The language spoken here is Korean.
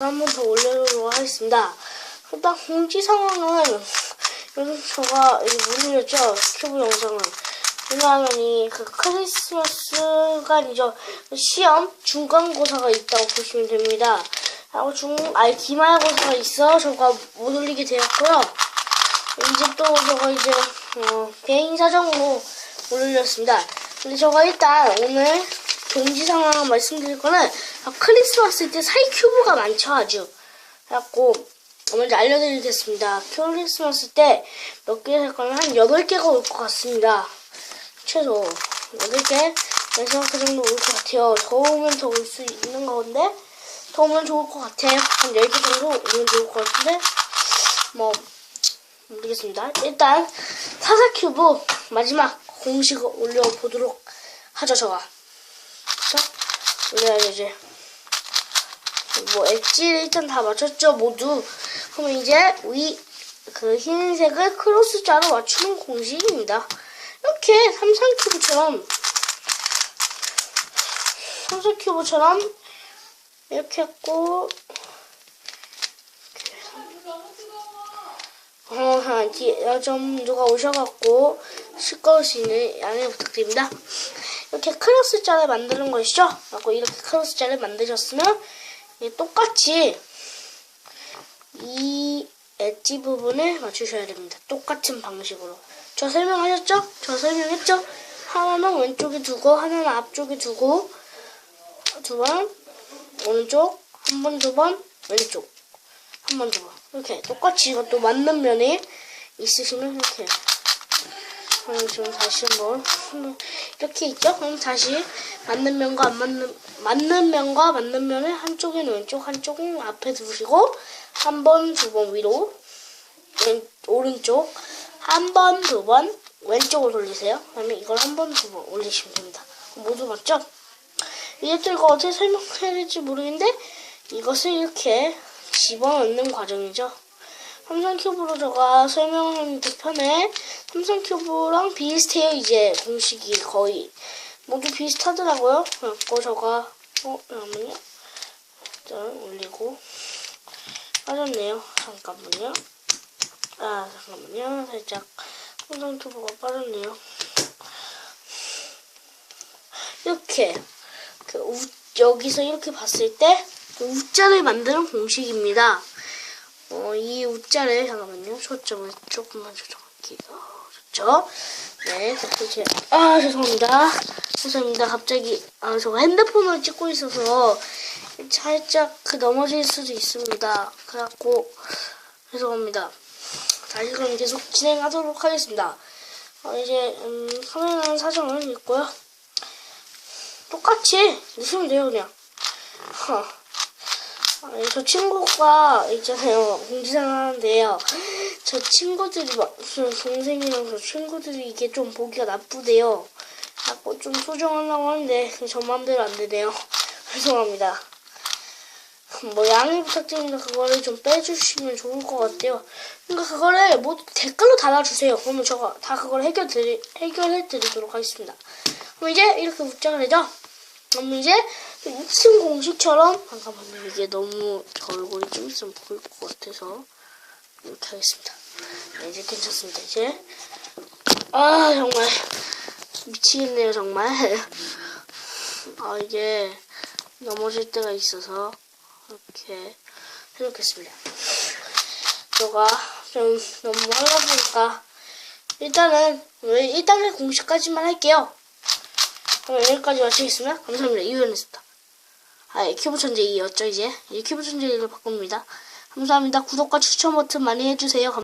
한 번 더 올려보도록 하겠습니다. 일단 공지 상황은 요즘 제가 이제 못 올렸죠 큐브 영상은 왜냐하면 이 그 크리스마스가 아니죠 시험 중간고사가 있다고 보시면 됩니다. 하고 중 아니 기말고사가 있어 저가 못 올리게 되었고요. 이제 또 저가 이제 어, 개인 사정으로 못 올렸습니다. 근데 저가 일단 오늘 공지 상황 말씀드릴 거는 아, 크리스마스 때 사이 큐브가 많죠 아주. 그래갖고 먼저 알려드리겠습니다. 크리스마스 때 몇 개 살 거는 한 8개가 올 것 같습니다. 최소 8개, 그래서 그 정도 올 것 같아요. 더 오면 더 올 수 있는 건데, 더 오면 좋을 것 같아요. 한 10개 정도 오면 좋을 것 같은데, 뭐, 모르겠습니다. 일단, 사사 큐브 마지막 공식 올려보도록 하죠, 저가. 그쵸? 올려야죠, 이제. 뭐 엣지를 일단 다 맞췄죠 모두 그럼 이제 위 그 흰색을 크로스자로 맞추는 공식입니다 이렇게 삼성 큐브처럼 삼성 큐브처럼 이렇게 했고 어, 뒤에 좀 누가 오셔갖고 시끄러우시는 양해 부탁드립니다. 이렇게 크로스 자를 만드는 것이죠. 하고 이렇게 크로스 자를 만드셨으면 이 똑같이 이 엣지 부분을 맞추셔야 됩니다. 똑같은 방식으로. 저 설명하셨죠? 저 설명했죠? 하나는 왼쪽에 두고 하나는 앞쪽에 두고 두 번 오른쪽 한 번 두 번 왼쪽 한번두번 이렇게 똑같이 이것도 맞는 면에 있으시면 이렇게 그럼 지금 다시 한번 이렇게 있죠? 그럼 다시 맞는 면과 안 맞는 맞는 면과 맞는 면을 한쪽은 왼쪽 한쪽은 앞에 두시고 한 번 두 번 위로 왼 오른쪽 한 번 두 번 왼쪽으로 돌리세요. 그다음에 이걸 한 번 두 번 올리시면 됩니다. 모두 맞죠? 이제 또 이거 어떻게 설명해야 될지 모르겠는데 이것을 이렇게 집어넣는 과정이죠. 삼성 큐브로 제가 설명한 그 편에 삼성 큐브랑 비슷해요. 이제 공식이 거의 모두 비슷하더라고요. 그래서 제가 어 잠깐만요. 일단 올리고 빠졌네요. 잠깐만요. 아 잠깐만요. 살짝 삼성 큐브가 빠졌네요. 이렇게 그 우, 여기서 이렇게 봤을 때그 우자를 만드는 공식입니다. 어, 이 우자를 잠깐만요. 초점을 조금만 조정할게요. 좋죠? 네, 이제 아 죄송합니다. 죄송합니다. 갑자기 아 제가 핸드폰을 찍고 있어서 살짝 그 넘어질 수도 있습니다. 그래갖고 죄송합니다. 다시 그럼 계속 진행하도록 하겠습니다. 어, 이제 음, 카메라 사정은 있고요. 똑같이 넣으시면 돼요 그냥. 허. 저 친구가 있잖아요. 공지상 하는데요. 저 친구들이, 막, 저 동생이랑 저 친구들이 이게 좀 보기가 나쁘대요. 자꾸 좀 수정하려고 하는데, 저 마음대로 안 되네요. 죄송합니다. 뭐, 양해 부탁드립니다. 그거를 좀 빼주시면 좋을 것 같아요. 그러니까 그거를 모두 댓글로 달아주세요. 그러면 제가 다 그걸 해결드리, 해결해드리도록 하겠습니다. 그럼 이제 이렇게 묻자가 되죠? 그럼 이제 2층 공식처럼 잠깐만요 이게 너무 저 얼굴이 좀 있으면 보일 것 같아서 이렇게 하겠습니다. 네, 이제 괜찮습니다 이제. 아 정말. 미치겠네요 정말. 아 이게 넘어질 때가 있어서 이렇게 해놓겠습니다. 제가 좀 너무 하다 보니까 일단은 1단계 공식까지만 할게요 그럼 여기까지 마치겠습니다. 감사합니다. 이유연했습니다. 아, 큐브 천재 2였죠, 이제. 이제 큐브 천재 1로 바꿉니다. 감사합니다. 구독과 추천 버튼 많이 해주세요. 감